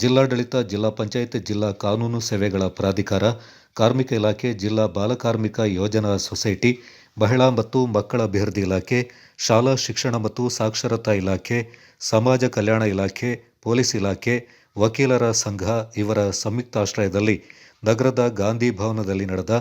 ಜಿಲ್ಲಾಡಳಿತ, ಜಿಲ್ಲಾ ಪಂಚಾಯತ್, ಜಿಲ್ಲಾ ಕಾನೂನು ಸೇವೆಗಳ ಪ್ರಾಧಿಕಾರ, ಕಾರ್ಮಿಕ ಇಲಾಖೆ, ಜಿಲ್ಲಾ ಬಾಲಕಾರ್ಮಿಕ ಯೋಜನಾ ಸೊಸೈಟಿ, ಮಹಿಳಾ ಮತ್ತು ಮಕ್ಕಳ ಅಭಿವೃದ್ಧಿ ಇಲಾಖೆ, ಶಾಲಾ ಶಿಕ್ಷಣ ಮತ್ತು ಸಾಕ್ಷರತಾ ಇಲಾಖೆ, ಸಮಾಜ ಕಲ್ಯಾಣ ಇಲಾಖೆ, ಪೊಲೀಸ್ ಇಲಾಖೆ, ವಕೀಲರ ಸಂಘ ಇವರ ಸಂಯುಕ್ತಾಶ್ರಯದಲ್ಲಿ ನಗರದ ಗಾಂಧಿ ಭವನದಲ್ಲಿ ನಡೆದ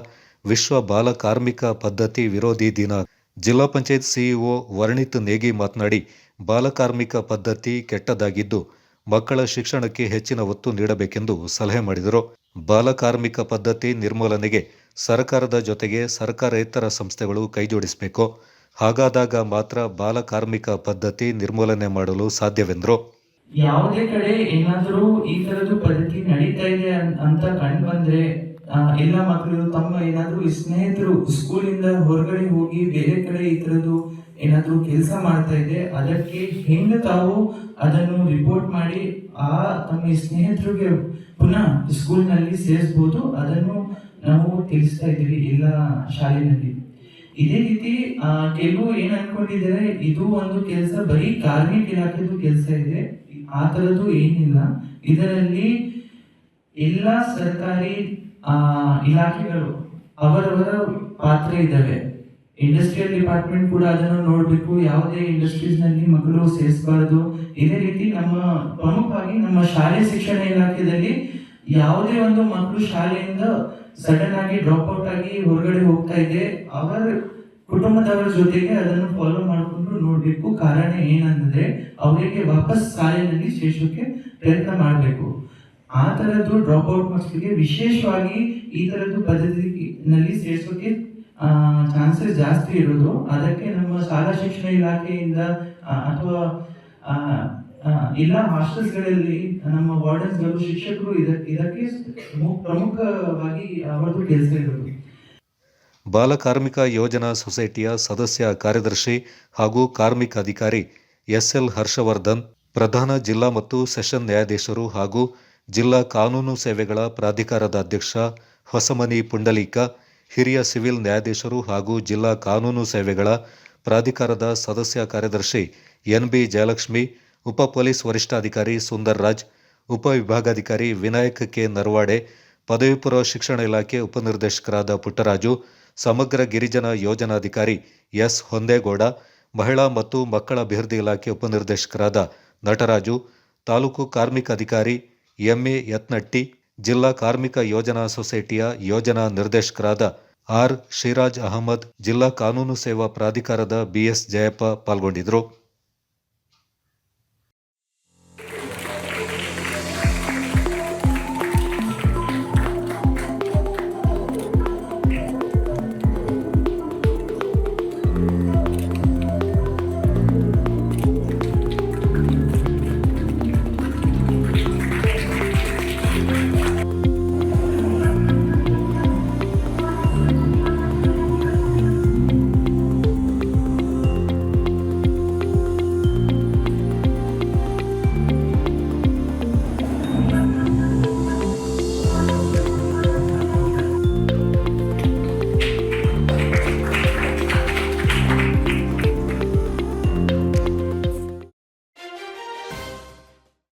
ವಿಶ್ವ ಬಾಲ ಕಾರ್ಮಿಕ ಪದ್ಧತಿ ವಿರೋಧಿ ದಿನ. ಜಿಲ್ಲಾ ಪಂಚಾಯತ್ ಸಿಇಒ ವರ್ಣಿತ್ ನೇಗಿ ಮಾತನಾಡಿ ಬಾಲಕಾರ್ಮಿಕ ಪದ್ಧತಿ ಕೆಟ್ಟದಾಗಿದ್ದು ಮಕ್ಕಳ ಶಿಕ್ಷಣಕ್ಕೆ ಹೆಚ್ಚಿನ ಒತ್ತು ನೀಡಬೇಕೆಂದು ಸಲಹೆ ಮಾಡಿದರು. ಬಾಲಕಾರ್ಮಿಕ ಪದ್ಧತಿ ನಿರ್ಮೂಲನೆಗೆ ಸರ್ಕಾರದ ಜೊತೆಗೆ ಸರ್ಕಾರೇತರ ಸಂಸ್ಥೆಗಳು ಕೈಜೋಡಿಸಬೇಕು. ಹಾಗಾದಾಗ ಮಾತ್ರ ಬಾಲಕಾರ್ಮಿಕ ಪದ್ಧತಿ ನಿರ್ಮೂಲನೆ ಮಾಡಲು ಸಾಧ್ಯವೆಂದರು. ಯಾವುದೇ ಕಡೆ ಏನಾದರೂ ಈ ತರದ್ದು ಪದ್ಧತಿ ನಡೀತಾ ಇದೆ ಅಂತ ಕಂಡು ಬಂದ್ರೆ ಎಲ್ಲ ಮಕ್ಕಳು ತಮ್ಮ ಏನಾದರೂ ಸ್ನೇಹಿತರು ಸ್ಕೂಲಿಂದ ಹೊರಗಡೆ ಹೋಗಿ ಬೇರೆ ಕಡೆ ಈ ಥರದ್ದು ಏನಾದ್ರೂ ಕೆಲಸ ಮಾಡ್ತಾ ಇದೆ ಅದಕ್ಕೆ ಹೆಂಗ ತಾವು ಅದನ್ನು ರಿಪೋರ್ಟ್ ಮಾಡಿ ಆ ತಮ್ಮ ಸ್ನೇಹಿತರಿಗೆ ಪುನಃ ಸ್ಕೂಲ್ನಲ್ಲಿ ಸೇರಿಸ್ಬೋದು. ಅದನ್ನು ನಾವು ತಿಳಿಸ್ತಾ ಇದ್ದೀವಿ ಎಲ್ಲ ಶಾಲೆನಲ್ಲಿ ಇದೇ ರೀತಿ ಕೆಲವು ಏನ್ ಅನ್ಕೊಂಡಿದ್ದಾರೆ, ಇದು ಒಂದು ಕೆಲಸ, ಬರೀ ಕಾರ್ಮಿಕ ಇಲಾಖೆದು ಕೆಲಸ ಇದೆ. ಆ ತರದ್ದು ಏನಿಲ್ಲ. ಇದರಲ್ಲಿ ಎಲ್ಲ ಸರ್ಕಾರಿ ಇಲಾಖೆಗಳು ಅವರವರ ಪಾತ್ರ ಇದ್ದಾವೆ. ಇಂಡಸ್ಟ್ರಿಯಲ್ ಡಿಪಾರ್ಟ್ಮೆಂಟ್ ಕೂಡ ಅದನ್ನು ನೋಡಬೇಕು. ಯಾವುದೇ ಇಂಡಸ್ಟ್ರೀಸ್ನಲ್ಲಿ ಮಕ್ಕಳು ಸೇರಿಸಬಾರದು. ಇದೇ ರೀತಿ ನಮ್ಮ ಪ್ರಮುಖವಾಗಿ ನಮ್ಮ ಶಾಲೆ ಶಿಕ್ಷಣ ಇಲಾಖೆಯಲ್ಲಿ ಯಾವುದೇ ಒಂದು ಮಕ್ಕಳು ಶಾಲೆಯಿಂದ ಸಡನ್ ಆಗಿ ಡ್ರಾಪ್ ಔಟ್ ಆಗಿ ಹೊರಗಡೆ ಹೋಗ್ತಾ ಇದೆ. ಅವರ ಕುಟುಂಬದವರ ಜೊತೆಗೆ ಅದನ್ನು ಫಾಲೋ ಮಾಡಿಕೊಂಡು ನೋಡಬೇಕು. ಕಾರಣ ಏನಂದ್ರೆ ಅವರಿಗೆ ವಾಪಸ್ ಶಾಲೆಯಲ್ಲಿ ಸೇರಿಸೋಕೆ ಪ್ರಯತ್ನ ಮಾಡಬೇಕು. ಆ ತರದ್ದು ಡ್ರಾಪ್ ಔಟ್ ಮಕ್ಕಳಿಗೆ ವಿಶೇಷವಾಗಿ ಈ ತರದ್ದು ಪದ್ಧತಿನಲ್ಲಿ ಸೇರಿಸೋಕೆ ಚಾನ್ಸಸ್ ಜಾಸ್ತಿ ಇರೋದು. ಅದಕ್ಕೆ ನಮ್ಮ ಶಾಲಾ ಶಿಕ್ಷಣ ಇಲಾಖೆಯಿಂದ ಅಥವಾ ಎಲ್ಲ ಹಾಸ್ಟೆಲ್ಸ್ಗಳಲ್ಲಿ ನಮ್ಮ ವಾರ್ಡನ್ಸ್ಗಳು, ಶಿಕ್ಷಕರು ಇದಕ್ಕೆ ಪ್ರಮುಖವಾಗಿ ಅವರದ್ದು ಕೆಲಸ ಇರೋದು. ಬಾಲಕಾರ್ಮಿಕ ಯೋಜನಾ ಸೊಸೈಟಿಯ ಸದಸ್ಯ ಕಾರ್ಯದರ್ಶಿ ಹಾಗೂ ಕಾರ್ಮಿಕ ಅಧಿಕಾರಿ ಎಸ್ಎಲ್ ಹರ್ಷವರ್ಧನ್, ಪ್ರಧಾನ ಜಿಲ್ಲಾ ಮತ್ತು ಸೆಷನ್ ನ್ಯಾಯಾಧೀಶರು ಹಾಗೂ ಜಿಲ್ಲಾ ಕಾನೂನು ಸೇವೆಗಳ ಪ್ರಾಧಿಕಾರದ ಅಧ್ಯಕ್ಷ ಹೊಸಮನಿ ಪುಂಡಲೀಕ, ಹಿರಿಯ ಸಿವಿಲ್ ನ್ಯಾಯಾಧೀಶರು ಹಾಗೂ ಜಿಲ್ಲಾ ಕಾನೂನು ಸೇವೆಗಳ ಪ್ರಾಧಿಕಾರದ ಸದಸ್ಯ ಕಾರ್ಯದರ್ಶಿ ಎನ್ಬಿ ಜಯಲಕ್ಷ್ಮಿ, ಉಪ ಪೊಲೀಸ್ ವರಿಷ್ಠಾಧಿಕಾರಿ ಸುಂದರ್ ರಾಜ್ ಉಪವಿಭಾಗಾಧಿಕಾರಿ ವಿನಾಯಕ್ ಕೆ ನರ್ವಾಡೆ, ಪದವಿ ಪೂರ್ವ ಶಿಕ್ಷಣ ಇಲಾಖೆ ಉಪನಿರ್ದೇಶಕರಾದ ಪುಟ್ಟರಾಜು, ಸಮಗ್ರ ಗಿರಿಜನ ಯೋಜನಾಧಿಕಾರಿ ಎಸ್ ಹೊಂದೇಗೌಡ, ಮಹಿಳಾ ಮತ್ತು ಮಕ್ಕಳ ಅಭಿವೃದ್ಧಿ ಇಲಾಖೆ ಉಪನಿರ್ದೇಶಕರಾದ ನಟರಾಜು, ತಾಲೂಕು ಕಾರ್ಮಿಕ ಅಧಿಕಾರಿ ಎಂಎ ಯತ್ನಟ್ಟಿ, ಜಿಲ್ಲಾ ಕಾರ್ಮಿಕ ಯೋಜನಾ ಸೊಸೈಟಿಯ ಯೋಜನಾ ನಿರ್ದೇಶಕರಾದ ಆರ್ ಶಿರಾಜ್ ಅಹಮದ್, ಜಿಲ್ಲಾ ಕಾನೂನು ಸೇವಾ ಪ್ರಾಧಿಕಾರದ ಬಿಎಸ್ ಜಯಪ್ಪ ಪಾಲ್ಗೊಂಡಿದ್ದರು.